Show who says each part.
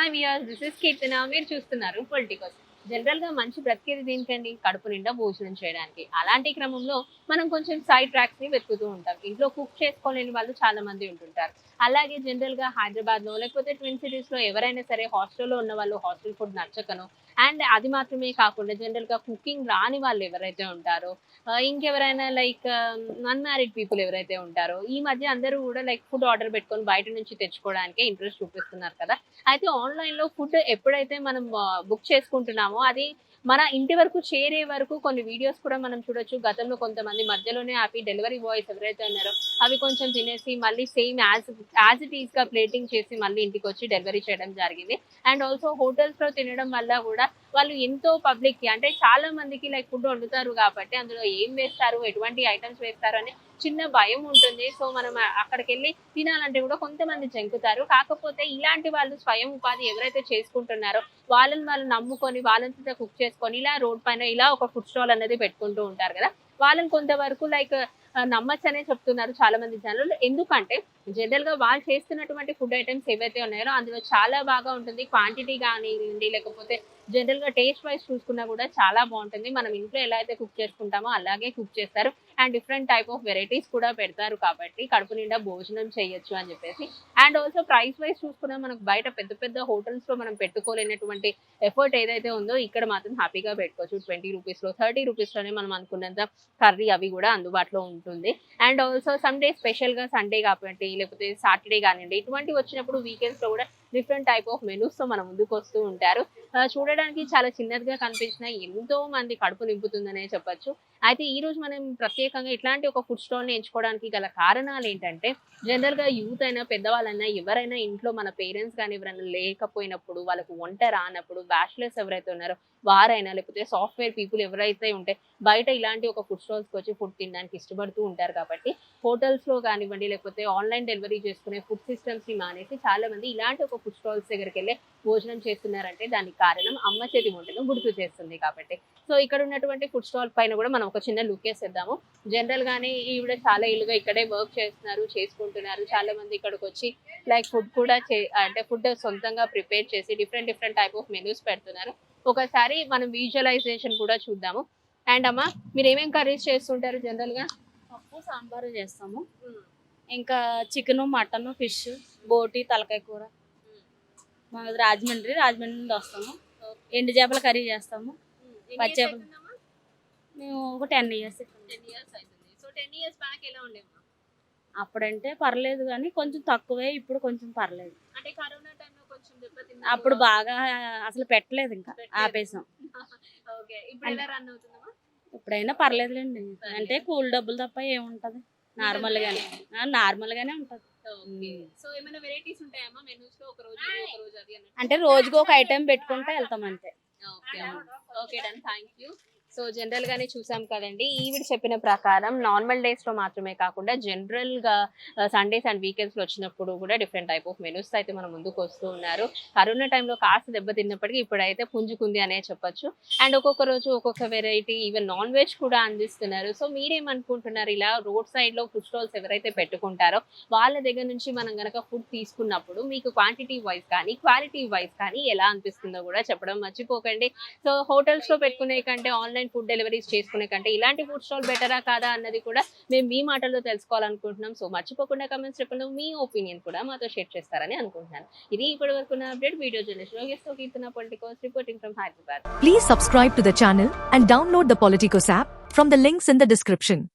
Speaker 1: Hi viewers this is Keerthana మీరు చూస్తున్నారు పొలిటికోసం జనరల్గా మంచి బ్రతికేది దేనికండి? కడుపు నిండా భోజనం చేయడానికి. అలాంటి క్రమంలో మనం కొంచెం సైడ్ ట్రాక్స్ని వెతుకుతూ ఉంటాం. ఇంట్లో కుక్ చేసుకోలేని వాళ్ళు చాలా మంది ఉంటుంటారు. అలాగే జనరల్గా హైదరాబాద్లో లేకపోతే ట్విన్ సిటీస్లో ఎవరైనా సరే హాస్టల్లో ఉన్న వాళ్ళు హాస్టల్ ఫుడ్ నచ్చకను. అండ్ అది మాత్రమే కాకుండా జనరల్గా కుకింగ్ రాని వాళ్ళు ఎవరైతే ఉంటారో ఇంకెవరైనా లైక్ అన్మ్యారీడ్ పీపుల్ ఎవరైతే ఉంటారో ఈ మధ్య అందరూ కూడా లైక్ ఫుడ్ ఆర్డర్ పెట్టుకొని బయట నుంచి తెచ్చుకోవడానికి ఇంట్రెస్ట్ చూపిస్తున్నారు కదా. అయితే ఆన్లైన్లో ఫుడ్ ఎప్పుడైతే మనం బుక్ చేసుకుంటున్నామో అది మన ఇంటి వరకు చేరే వరకు కొన్ని వీడియోస్ కూడా మనం చూడొచ్చు. గతంలో కొంతమంది మధ్యలోనే ఆపి డెలివరీ బాయ్స్ ఎవరైతే ఉన్నారో అవి కొంచెం తినేసి మళ్ళీ సేమ్ యాజ్ యాజ్ ఇట్ ఈస్గా ప్లేటింగ్ చేసి మళ్ళీ ఇంటికి వచ్చి డెలివరీ చేయడం జరిగింది. అండ్ ఆల్సో హోటల్స్లో తినడం వల్ల కూడా వాళ్ళు ఎంతో పబ్లిక్ అంటే చాలా మందికి లైక్ ఫుడ్ వండుతారు కాబట్టి అందులో ఏం వేస్తారు ఎటువంటి ఐటమ్స్ వేస్తారు అని చిన్న భయం ఉంటుంది. సో మనం అక్కడికి వెళ్ళి తినాలంటే కూడా కొంతమంది జంకుతారు. కాకపోతే ఇలాంటి వాళ్ళు స్వయం ఉపాధి ఎవరైతే చేసుకుంటున్నారో వాళ్ళని వాళ్ళు నమ్ముకొని వాళ్ళంతా కుక్ చేసుకొని ఇలా రోడ్ పైన ఇలా ఒక ఫుడ్ స్టాల్ అనేది పెట్టుకుంటూ ఉంటారు కదా. వాళ్ళని కొంతవరకు లైక్ నమ్మచ్చనే చెప్తున్నారు చాలా మంది జనాలు. ఎందుకంటే జనరల్గా వాళ్ళు చేస్తున్నటువంటి ఫుడ్ ఐటమ్స్ ఏవైతే ఉన్నాయో అందులో చాలా బాగా ఉంటుంది. క్వాంటిటీ కానివ్వండి లేకపోతే జనరల్గా టేస్ట్ వైజ్ చూసుకున్నా కూడా చాలా బాగుంటుంది. మనం ఇంట్లో ఎలా అయితే కుక్ చేసుకుంటామో అలాగే కుక్ చేస్తారు. And different type of varieties కూడా పెడతారు కాబట్టి కడుపు నిండా భోజనం చేయొచ్చు అని చెప్పేసి. అండ్ ఆల్సో ప్రైస్ వైజ్ చూసుకున్నా మనకు బయట పెద్ద పెద్ద హోటల్స్లో మనం పెట్టుకోలేనటువంటి ఎఫర్ట్ ఏదైతే ఉందో ఇక్కడ మాత్రం హ్యాపీగా పెట్టుకోవచ్చు. ట్వంటీ రూపీస్లో థర్టీ రూపీస్లోనే మనం అనుకున్నంత కర్రీ అవి కూడా అందుబాటులో ఉంటుంది. అండ్ ఆల్సో సమ్ డే స్పెషల్గా సండే కాబట్టి లేకపోతే సాటర్డే కానివ్వండి ఇటువంటి వచ్చినప్పుడు వీకెండ్స్లో కూడా డిఫరెంట్ టైప్ ఆఫ్ మెనూస్తో మన ముందుకు వస్తూ ఉంటారు. చూడడానికి చాలా చిన్నదిగా కనిపించిన ఎంతో మంది కడుపు నింపుతుందనే చెప్పొచ్చు. అయితే ఈ రోజు మనం ప్రత్యేకంగా ఇట్లాంటి ఒక ఫుడ్ స్టాల్ని ఎంచుకోవడానికి గల కారణాలు ఏంటంటే జనరల్గా యూత్ అయినా పెద్దవాళ్ళైనా ఎవరైనా ఇంట్లో మన పేరెంట్స్ కానీ ఎవరైనా లేకపోయినప్పుడు వాళ్ళకు వంట రానప్పుడు బ్యాచిలర్స్ ఎవరైతే ఉన్నారో వారైనా లేకపోతే సాఫ్ట్వేర్ పీపుల్ ఎవరైతే ఉంటే బయట ఇలాంటి ఒక ఫుడ్ స్టాల్స్కి వచ్చి ఫుడ్ తినడానికి ఇష్టపడుతూ ఉంటారు కాబట్టి హోటల్స్లో కానివ్వండి లేకపోతే ఆన్లైన్ డెలివరీ చేసుకునే ఫుడ్ సిస్టమ్స్ని మానేసి చాలా మంది ఇలాంటి ఒక ఫుడ్ స్టాల్స్ దగ్గరికి వెళ్ళి భోజనం చేస్తున్నారంటే దానికి కారణం అమ్మ చేతి వంటను గుర్తు చేస్తుంది కాబట్టి. సో ఇక్కడ ఉన్నటువంటి ఫుడ్ స్టాల్ పైన కూడా మనం ఒక చిన్న లుక్ వేసేద్దాము. జనరల్ గానే ఈవిడ చాలా ఇల్లుగా ఇక్కడే వర్క్ చేస్తున్నారు చేసుకుంటున్నారు. చాలా మంది ఇక్కడికి వచ్చి లైక్ ఫుడ్ కూడా చే అంటే ఫుడ్ సొంతంగా ప్రిపేర్ చేసి different different type of menus పెడుతున్నారు. ఒకసారి మనం విజువలైజేషన్ కూడా చూద్దాము. అండ్ అమ్మ మీరు ఏమేమి కర్రీస్ చేస్తుంటారు జనరల్గా?
Speaker 2: పప్పు సాంబారు చేస్తాము. ఇంకా చికెన్ మటన్ ఫిష్ బోటి తలకాయ కూర. మాది రాజమండ్రి రాజమండ్రి నుండి వస్తాము. ఎండు చేపల కర్రీ చేస్తాము. పచ్చి చేపలు. మేము ఒక టెన్ ఇయర్స్ అప్పుడంటే పర్లేదు కానీ కొంచెం తక్కువే ఇప్పుడు కొంచెం పర్లేదు.
Speaker 1: అంటే కరోనా టైంలో కొంచెం దెబ్బతిన్నా
Speaker 2: అప్పుడు బాగా అసలు పెట్టలేదు ఇంకా ఆపేసాం. ఇప్పుడైనా పర్లేదులేండి. అంటే కూల్ డబ్బులు తప్ప ఏముంటది. నార్మల్ గానే. నార్మల్ గానే ఉంటది.
Speaker 1: సో ఏమైనా వెరైటీస్ ఉంటాయమ్మా మెనూస్లో ఒక రోజు ఒక రోజు అది
Speaker 2: అంటే రోజుకి ఒక ఐటెం పెట్టుకుంటే వెళ్తాం అంతే.
Speaker 1: Okay okay done. Thank you. So general గానే చూసాం కదండి. ఈవిడ చెప్పిన ప్రకారం నార్మల్ డేస్లో మాత్రమే కాకుండా జనరల్గా సండేస్ అండ్ వీకెండ్స్లో వచ్చినప్పుడు కూడా డిఫరెంట్ టైప్ ఆఫ్ మెనూస్ అయితే మన ముందుకు వస్తూ ఉన్నారు. కరోనా టైంలో కాస్త దెబ్బతిన్నప్పటికీ ఇప్పుడైతే పుంజుకుంది అనే చెప్పొచ్చు. అండ్ ఒక్కొక్క రోజు ఒక్కొక్క వెరైటీ ఈవెన్ నాన్ వెజ్ కూడా అందిస్తున్నారు. సో మీరేమనుకుంటున్నారు? ఇలా రోడ్ సైడ్లో ఫుడ్ స్టాల్స్ ఎవరైతే పెట్టుకుంటారో వాళ్ళ దగ్గర నుంచి మనం గనక ఫుడ్ తీసుకున్నప్పుడు మీకు క్వాంటిటీ వైజ్ కానీ క్వాలిటీ వైజ్ కానీ ఎలా అనిపిస్తుందో కూడా చెప్పడం మర్చిపోకండి. సో హోటల్స్లో పెట్టుకునే కంటే ఆన్లైన్ ఫుడ్ డెలివరీస్ చేసుకునే కంటే ఇలాంటి ఫుడ్ స్టాల్ బెటరా కాదా అన్నది కూడా మేము మీ మాటల్లో తెలుసుకోవాలనుకుంటున్నాం. సో మర్చిపోకుండా కమెంట్స్ రేపు మీ ఒపీనియన్ కూడా మాతో షేర్ చేస్తారని అనుకుంటున్నాను. ఇది ఇప్పటి వరకు update video journalist లోకేష్తో Keerthana Politicos reporting from Hyderabad
Speaker 3: please subscribe to the channel and download the Politicos app from the links in the description